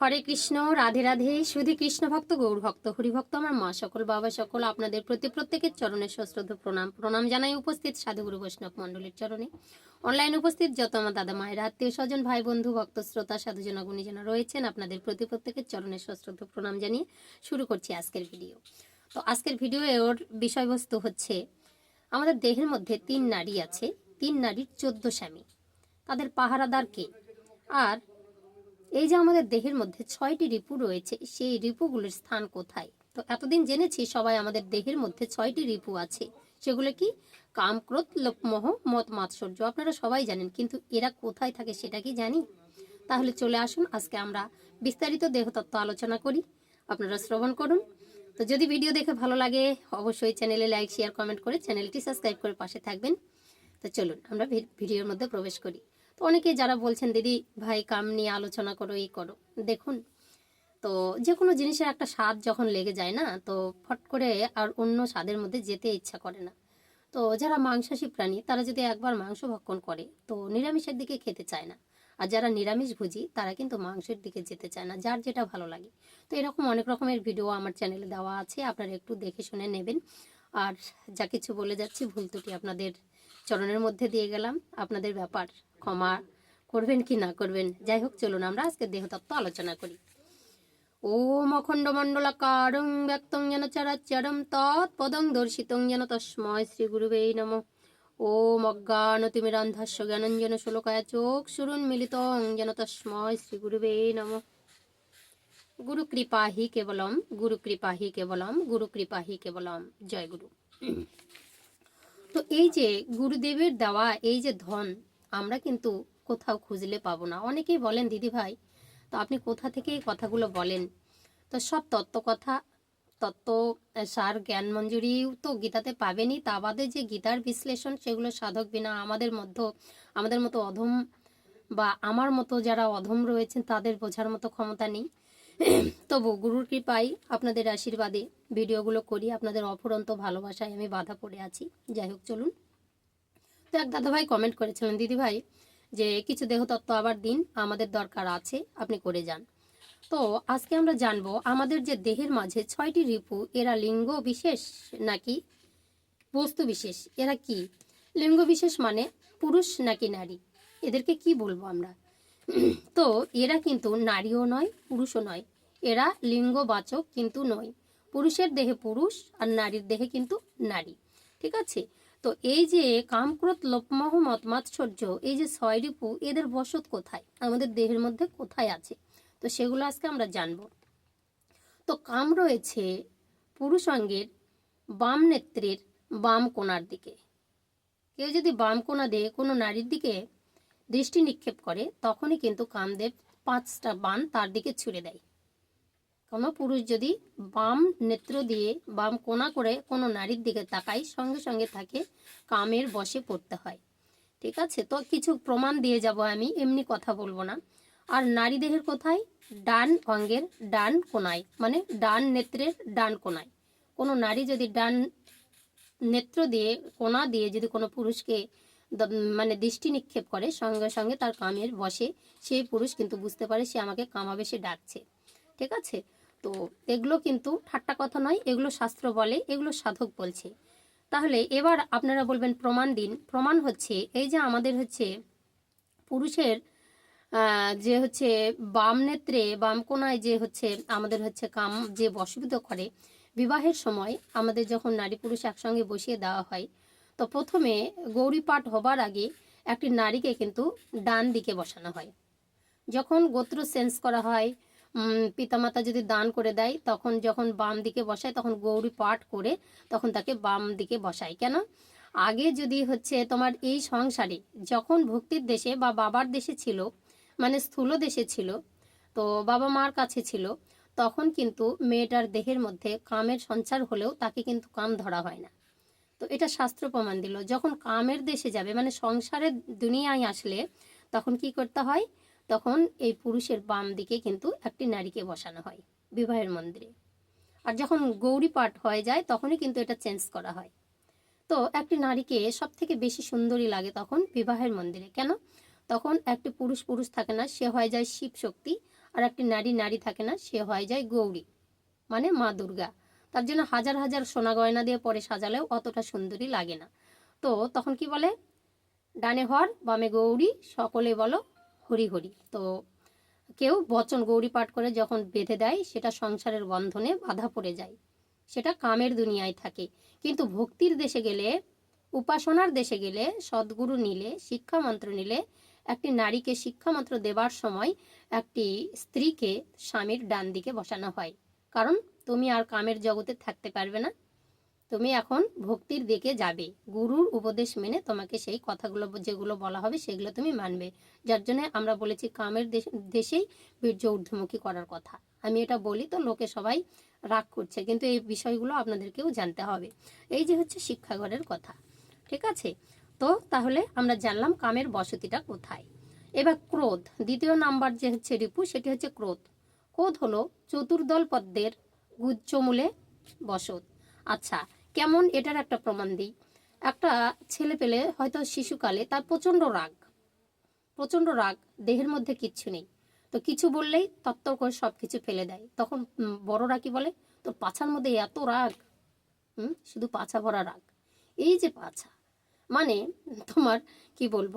হরে কৃষ্ণ, রাধে রাধে, শুধু কৃষ্ণ ভক্ত, গৌর ভক্ত, হরিভক্ত আমার মা সকল, বাবা সকল, আপনাদের প্রতি প্রত্যেকের চরণে সশ্রদ্ধ প্রণাম। প্রণাম জানাই উপস্থিত সাধুগুরু বৈষ্ণব মণ্ডলীর চরণে। অনলাইন উপস্থিত যত আমার দাদা মায়ের, আত্মীয় স্বজন, ভাই বন্ধু, ভক্ত, শ্রোতা, সাধুজনা গুণীজনা রয়েছেন, আপনাদের প্রতি প্রত্যেকের চরণে সশ্রদ্ধ প্রণাম জানিয়ে শুরু করছি আজকের ভিডিও তো আজকের ভিডিও এর বিষয়বস্তু হচ্ছে, আমাদের দেহের মধ্যে তিন নারী আছে, তিন নারীর চোদ্দ স্বামী। তাদের পাহারাদার কে? আর এই যে আমাদের দেহের মধ্যে ছয়টি রিপু রয়েছে, সেই রিপুগুলির স্থান কোথায়? তো এতদিন জেনেছি সবাই আমাদের দেহের মধ্যে ছয়টি রিপু আছে। সেগুলো কি? কাম ক্রোধ লোপমোহ মত মাৎসর্য। আপনারা সবাই জানেন, কিন্তু এরা কোথায় থাকে সেটা কি জানি? তাহলে চলে আসুন, আজকে আমরা বিস্তারিত দেহতত্ত্ব আলোচনা করি। আপনারা শ্রবণ করুন। তো যদি ভিডিও দেখে ভালো লাগে, অবশ্যই চ্যানেলে লাইক, শেয়ার, কমেন্ট করে চ্যানেলটি সাবস্ক্রাইব করে পাশে থাকবেন। তো চলুন, আমরা ভিডিওর মধ্যে প্রবেশ করি। তো অনেকে যারা বলছেন, দিদি, ভাই, কাম নিয়ে আলোচনা করো, এই করো। দেখুন, তো যে কোনো জিনিসের একটা স্বাদ যখন লেগে যায় না, তো ফট করে আর অন্য স্বাদের মধ্যে যেতে ইচ্ছা করে না। তো যারা মাংসাশী প্রাণী, তারা যদি একবার মাংস ভক্ষণ করে, তো নিরামিষের দিকে খেতে চায় না। আর যারা নিরামিষ ভুজি, তারা কিন্তু মাংসের দিকে যেতে চায় না, যার যেটা ভালো লাগে। তো এরকম অনেক রকমের ভিডিও আমার চ্যানেলে দেওয়া আছে, আপনারা একটু দেখে শুনে নেবেন। আর যা কিছু বলে যাচ্ছি, ভুল ত্রুটি আপনাদের চরণের মধ্যে দিয়ে গেলাম। আপনাদের ব্যাপার ক্ষমা করবেন কি না করবেন? যাই হোক, চলুন আমরা আজকে দেহতত্ত্ব আলোচনা করি। ওম অখণ্ড মণ্ডলাকারং ব্যক্তং যেন চরাচরম তৎপদং দর্শিতং যেন তস্ময় শ্রী গুরুবে নম। ওম অজ্ঞানতিমিরান্ধাস্য জ্ঞানঞ্জন শ্লোকায় চোখ সুরুন মিলিতং যেন তস্ময় শ্রী গুরুবে নম। গুরু কৃপা হি কেবলম, গুরু কৃপা হি কেবলম, গুরু কৃপা হি কেবলম। জয় গুরু। তো এই যে গুরুদেবের দেওয়া এই যে ধন আমরা কিন্তু কোথাও খুঁজলে পাবো না। অনেকেই বলেন, দিদি ভাই, তো আপনি কোথা থেকে এই কথাগুলো বলেন? তো সব তত্ত্ব কথা, তত্ত্ব সার, জ্ঞান মঞ্জুরিও তো গীতাতে পাবেনই। তা বাদে যে গীতার বিশ্লেষণ, সেগুলো সাধক বিনা আমাদের মধ্য, আমাদের মতো অধম বা আমার মতো যারা অধম রয়েছেন, তাদের বোঝার মতো ক্ষমতা নেই। তবু গুরুর কৃপায় আপনাদের আশীর্বাদে ভিডিওগুলো করি। আপনাদের অফুরন্ত ভালোবাসায় আমি বাধা পড়ে আছি। যাই হোক, চলুন তো এক দাদাভাই কমেন্ট করেছিলেন দিদি ভাই যে কিছু দেহতত্ত্ব আবার দিন, আমাদের দরকার আছে, আপনি করে যান। তো আজকে আমরা জানব, আমাদের যে দেহের মাঝে ছয়টি রিপু, এরা লিঙ্গ বিশেষ নাকি বস্তু বিশেষ? এরা কি? লিঙ্গ বিশেষ মানে পুরুষ নাকি নারী? এদেরকে কি বলব আমরা? তো এরা কিন্তু নারীও নয়, পুরুষও নয়। এরা লিঙ্গবাচক কিন্তু নয়। পুরুষের দেহে পুরুষ আর নারীর দেহে কিন্তু নারী। ঠিক আছে? তো এই যে কামক্রোধ লোপমোহ মত মাৎসর্য, এই যে ছয় রিপু, এদের বসত কোথায়? আমাদের দেহের মধ্যে কোথায় আছে? তো সেগুলো আজকে আমরা জানব। তো কাম রয়েছে পুরুষ অঙ্গের বাম নেত্রের বাম কোণার দিকে। কেউ যদি বাম কোণা দিয়ে কোনো নারীর দিকে দৃষ্টি নিক্ষেপ করে, তখনই কিন্তু কামদেব পাঁচটা বান তার দিকে ছুড়ে দেয়। কোনো পুরুষ যদি বাম নেত্র দিয়ে বাম কোনা করে কোনো নারীর দিকে তাকায়, সঙ্গে সঙ্গে তাকে কামের বশে পড়তে হয়। ঠিক আছে? তো কিছু প্রমাণ দিয়ে যাব আমি, এমনি কথা বলব না। আর নারী দেহের কোথায়? ডান অঙ্গের ডান কোনায় মানে ডান নেত্রের ডান কোনায় কোনো নারী যদি ডান নেত্র দিয়ে কোনা দিয়ে যদি কোনো পুরুষকে মানে দৃষ্টি নিক্ষেপ করে, সঙ্গে সঙ্গে তার কামের বসে সেই পুরুষ কিন্তু বুঝতে পারে সে আমাকে কামাবে, সে ডাকছে। ঠিক আছে? তো এগুলো কিন্তু ঠাট্টা কথা নয়, এগুলো শাস্ত্র বলে, এগুলো সাধক বলছে। তাহলে এবার আপনারা বলবেন প্রমাণ দিন। প্রমাণ হচ্ছে এই যে আমাদের হচ্ছে পুরুষের যে হচ্ছে বাম নেত্রে, বাম কোনায় যে হচ্ছে আমাদের হচ্ছে কাম যে বশীভূত করে, বিবাহের সময় আমাদের যখন নারী পুরুষ একসঙ্গে বসিয়ে দেওয়া হয়, তো প্রথমে গৌরীপাঠ হবার আগে একটি নারীকে কিন্তু ডান দিকে বসানো হয়। যখন গোত্র সেন্স করা হয় পিতামাতা যদি দান করে দেয়, তখন যখন বাম দিকে বসায়, তখন গৌরী পাঠ করে তখন তাকে বাম দিকে বসায়। কেন? আগে যদি হচ্ছে তোমার এই সংসারে যখন ভক্তির দেশে বা বাবার দেশে ছিল মানে স্থূল দেশে ছিল, তো বাবা মার কাছে ছিল, তখন কিন্তু মেয়েটার দেহের মধ্যে কামের সঞ্চার হলেও তাকে কিন্তু কাম ধরা হয় না। তো এটা শাস্ত্র প্রমাণ দিল। যখন কামের দেশে যাবে মানে সংসারের দুনিয়ায় আসলে, তখন কি করতে হয়? তখন এই পুরুষের বাম দিকে কিন্তু একটি নারীকে বসানো হয় বিবাহের মন্দিরে। আর যখন গৌরী পাঠ হয়ে যায়, তখনই কিন্তু এটা চেঞ্জ করা হয়। তো একটি নারীকে সব থেকে বেশি সুন্দরী লাগে তখন বিবাহের মন্দিরে। কেন? তখন একটি পুরুষ পুরুষ থাকে না, সে হয়ে যায় শিব শক্তি। আর একটি নারী নারী থাকে না, সে হয়ে যায় গৌরী মানে মা দুর্গা। তার জন্য হাজার হাজার সোনা গয়না দিয়ে পরে সাজালেও অতটা সুন্দরী লাগে না। তো তখন কি বলে? ডানে হর, বামে গৌরী, সকলে বলো হরি হরি। তো কেউ বচন গৌরী পাঠ করে যখন বেঁধে দেয়, সেটা সংসারের বন্ধনে বাধা পড়ে যায়। সেটা কামের দুনিয়ায় থাকে। কিন্তু ভক্তির দেশে গেলে, উপাসনার দেশে গেলে, সদ্গুরু নিলে, শিক্ষা মন্ত্র নিলে, একটি নারীকে শিক্ষা মন্ত্র দেবার সময় একটি স্ত্রীকে স্বামীর ডান দিকে বসানো হয়। কারণ তুমি আর কামের জগতে থাকতে পারবে না। তুমি এখন ভক্তির দিকে যাবে। গুরুর উপদেশ মেনে তোমাকে সেই কথাগুলো যেগুলো বলা হবে সেগুলো তুমি মানবে। যার জন্য আমরা বলেছি কামের দেশ- দেশেই বীর্য ঊর্ধ্বমুখী করার কথা। আমি এটা বলি তো লোকে সবাই রাগ করছে, কিন্তু এই বিষয়গুলো আপনাদেরকেও জানতে হবে। এই যে হচ্ছে শিক্ষাঘরের কথা, ঠিক আছে? তো তাহলে আমরা জানলাম কামের বসতিটা কোথায়। এবার ক্রোধ, দ্বিতীয় নাম্বার যে হচ্ছে রিপু, সেটি হচ্ছে ক্রোধ। ক্রোধ হলো চতুর্দল পদ্মের গুচ্ছমূলে বসত। আচ্ছা কেমন এটার একটা প্রমাণ দিই? একটা ছেলে পেলে হয়তো শিশুকালে তার প্রচণ্ড রাগ। প্রচণ্ড রাগ, দেহের মধ্যে কিচ্ছু নেই। তো কিছু বললেই তত্ত্ব করে সব কিছু ফেলে দেয়। তখন বড়রা কি বলে? তোর পাছার মধ্যে এত রাগ। হুম? শুধু পাছা ভরা রাগ। এই যে পাছা মানে তোমার কি বলব?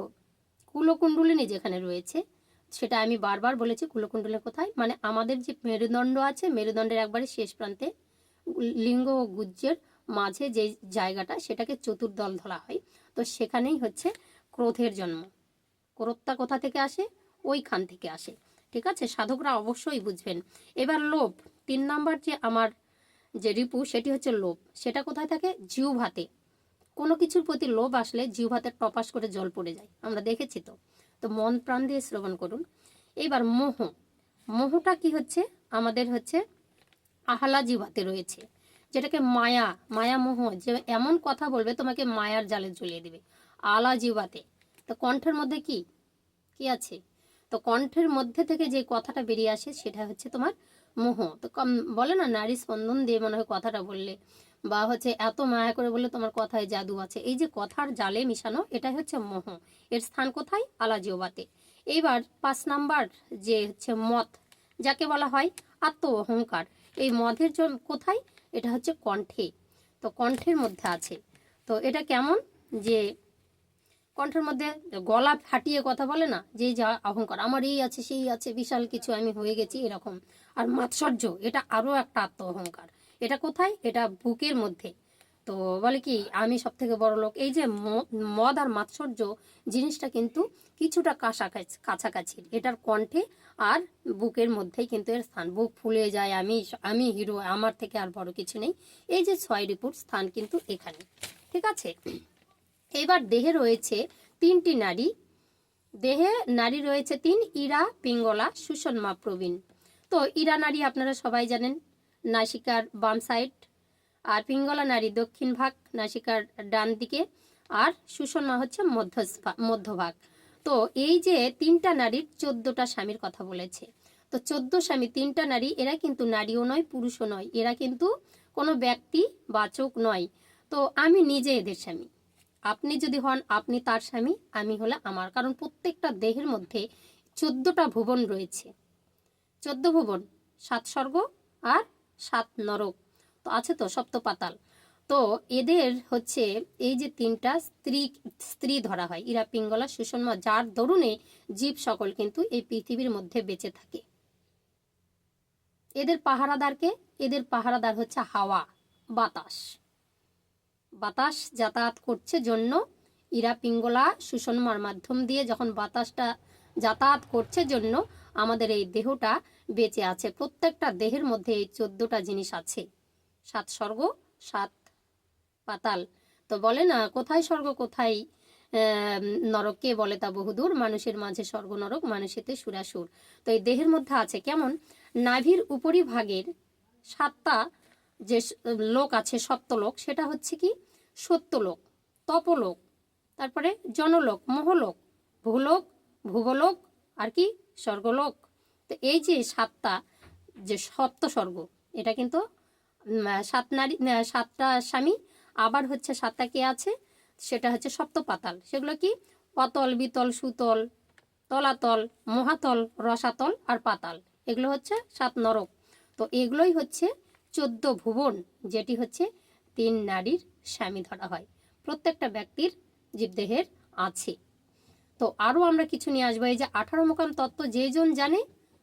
কুলকুণ্ডলিনী যেখানে রয়েছে, সেটা আমি বারবার বলেছি কুলকুণ্ডলী কোথায়? মানে আমাদের যে মেরুদণ্ড আছে, মেরুদণ্ডের একবারে শেষ প্রান্তে লিঙ্গ ও গুজ্জের মাঝে যে জায়গাটা সেটাকে চতুর্দল ধরা হয়। তো সেখানেই হচ্ছে ক্রোধের জন্ম। ক্রোধটা কোথা থেকে আসে? ওইখান থেকে আসে। ঠিক আছে? সাধকরা অবশ্যই বুঝবেন। এবার লোভ তিন নাম্বার যে আমার যে রিপু, সেটি হচ্ছে লোভ সেটা কোথায় থাকে? জিউ ভাতে। কোনো কিছুর প্রতি লোভ আসলে জিউ ভাতের টপাস করে জল পড়ে যায়। আমরা দেখেছি তো। তো মন প্রাণ দিয়ে শ্রবণ করুন। এবার মোহ। মোহটা কি হচ্ছে? আমাদের হচ্ছে আহলা জিভাতে রয়েছে। যেটাকে মায়া মায়া মোহ যে এমন কথা বলবে, তোমাকে মায়ার জালে ঝুলিয়ে দিবে। আলা জিভাতে তো কণ্ঠের মধ্যে কি? কি আছে? তো কণ্ঠের মধ্যে থেকে যে কথাটা বেরিয়ে আসে, সেটা হচ্ছে তোমার মোহ। তো কম, বলে না, নারী স্পন্দন দিয়ে মনে হয় কথাটা বললে, বা হচ্ছে এত মায়া করে বললে তোমার কথায় জাদু আছে। এই যে কথার জালে মিশানো, এটাই হচ্ছে মোহ। এর স্থান কোথায়? আলা আলাজিওবাতে এইবার পাঁচ নাম্বার যে হচ্ছে মত, যাকে বলা হয় আত্ম অহংকার এই জন্য কোথায়? এটা হচ্ছে কণ্ঠে। তো কণ্ঠের মধ্যে আছে। তো এটা কেমন? যে কণ্ঠের মধ্যে গলা ফাটিয়ে কথা বলে না, যে যা অহংকার। আমার এই আছে, সেই আছে, বিশাল কিছু আমি হয়ে গেছি এরকম। আর মাৎসর্য, এটা আরও একটা আত্ম অহংকার এটা কোথায়? এটা বুকের মধ্যে। তো বলে কি, আমি সব থেকে বড় লোক। এই যে মদ আর মাৎসর্য জিনিসটা কিন্তু কিছুটা কাছাকাছি কাছাকাছি। এটার কণ্ঠে আর বুকের মধ্যেই কিন্তু এর স্থান। বুক ফুলে যায়, আমি আমি হিরো, আমার থেকে আর বড় কিছু নেই। এই যে ছয় রিপুর স্থান কিন্তু এখানে। ঠিক আছে? এবার দেহে রয়েছে তিনটি নারী। দেহে নারী রয়েছে তিন, ইরা, পিঙ্গলা, সুষমা, প্রবীণ। তো ইরা নারী আপনারা সবাই জানেন, নাসিকার বাম সাইড আর পিঙ্গলা নারী দক্ষিণ ভাগ, নাসিকার ডান দিকে, আর সুষমা হচ্ছে মধ্য মধ্যভাগ। তো এই যে তিনটা নারীর চোদ্দটা স্বামীর কথা বলেছে, তো চোদ্দ স্বামী, তিনটা নারী, এরা কিন্তু নারীও নয়, পুরুষও নয়, এরা কিন্তু কোনো ব্যক্তি বাচক নয়। তো আমি নিজে এদের স্বামী। আপনি যদি হন, আপনি তার স্বামী, আমি হলে আমার। কারণ প্রত্যেকটা দেহের মধ্যে চোদ্দটা ভুবন রয়েছে। চোদ্দ ভুবন, সাত স্বর্গ আর সাত নরক। তো আছে তো সপ্ত পাতাল তো এদের হচ্ছে এই যে তিনটা স্ত্রী স্ত্রী ধরা হয়, ইরা পিঙ্গলা সুষমা যার দরুনে জীব সকল কিন্তু এই পৃথিবীর মধ্যে বেঁচে থাকে। এদের পাহারাদারকে এদের পাহারাদার হচ্ছে হাওয়া, বাতাস। বাতাস যাতায়াত করছে জন্য ইরা পিঙ্গলা সুষমার মাধ্যম দিয়ে যখন বাতাসটা যাতায়াত করছে জন্য আমাদের এই দেহটা বেঁচে আছে। প্রত্যেকটা দেহের মধ্যে এই চোদ্দটা জিনিস আছে, সাত স্বর্গ, সাত পাতাল। তো বলে না, কোথায় স্বর্গ, কোথায় নরককে বলে তা বহুদূর? মানুষের মাঝে স্বর্গ, নরক, মানুষেতে সুরাসুর। তো এই দেহের মধ্যে আছে কেমন? নাভির উপরি ভাগের সাতটা যে লোক আছে, সপ্তলোক, সেটা হচ্ছে কি? সত্যলোক, তপলোক, তারপরে জনলোক, মোহলোক, ভূলোক ভুবলোক আর কি? স্বর্গলোক। তো এই যে সাতটা যে সপ্ত স্বর্গ এটা কিন্তু সাত নারী সাতটা স্বামী আবার হচ্ছে সাতটা কে আছে? সেটা হচ্ছে সপ্ত পাতাল সেগুলো কি? অতল, বিতল, সুতল, তলাতল, মহাতল, রসাতল আর পাতাল। এগুলো হচ্ছে সাত নরক। তো এগুলোই হচ্ছে চোদ্দ ভুবন, যেটি হচ্ছে তিন নারীর স্বামী ধরা হয়। প্রত্যেকটা ব্যক্তির জীবদেহের আছে। তো আরও আমরা কিছু নিয়ে আসব। এই যে আঠারো মোকাম তত্ত্ব যেজন জানে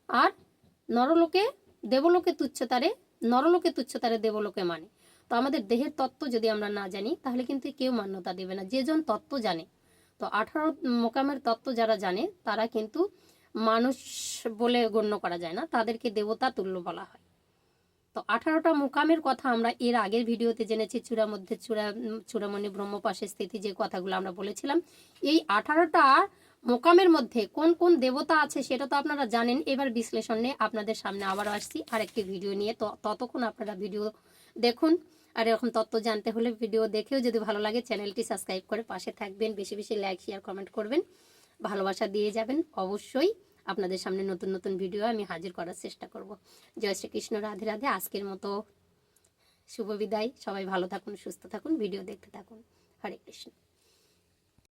আর নরলোকে দেবলোকে তুচ্ছতারে নরলোকে তুচ্ছতারে দেবলোকে মানে। আমাদের দেহের তত্ত্ব যদি আমরা না জানি, তাহলে কিন্তু কেউ মান্যতা দেবে না। যেজন তত্ত্ব জানে, তো আঠারো মোকামের তত্ত্ব যারা জানে, তারা কিন্তু মানুষ বলে গণ্য করা যায় না। তাদেরকে দেবতা তুল্য বলা হয়। তো আঠারোটা মোকামের কথা আমরা এর আগের ভিডিওতে জেনেছি চূড়া মধ্যে চূড়া চূড়ামণি ব্রহ্মপাশের স্থিতি যে কথাগুলো আমরা বলেছিলাম। এই আঠারোটা মোকামের মধ্যে কোন কোন দেবতা আছে সেটা তো আপনারা জানেন। এবার বিশ্লেষণে আপনাদের সামনে আবার আসছি। আরেকটি ভিডিও নিয়ে তো ততক্ষণ আপনারা ভিডিও দেখুন। আর এরকম তত্ত্ব জানতে হলে ভিডিও দেখেও যদি ভালো লাগে চ্যানেলটি সাবস্ক্রাইব করে পাশে থাকবেন, বেশি বেশি লাইক শেয়ার কমেন্ট করবেন। ভালোবাসা দিয়ে যাবেন অবশ্যই। আপনাদের সামনে নতুন নতুন ভিডিও আমি হাজির করার চেষ্টা করব। জয় শ্রীকৃষ্ণ, রাধে রাধে। আজকের মতো শুভ বিদায়। সবাই ভালো থাকুন, সুস্থ থাকুন, ভিডিও দেখতে থাকুন। হরে কৃষ্ণ।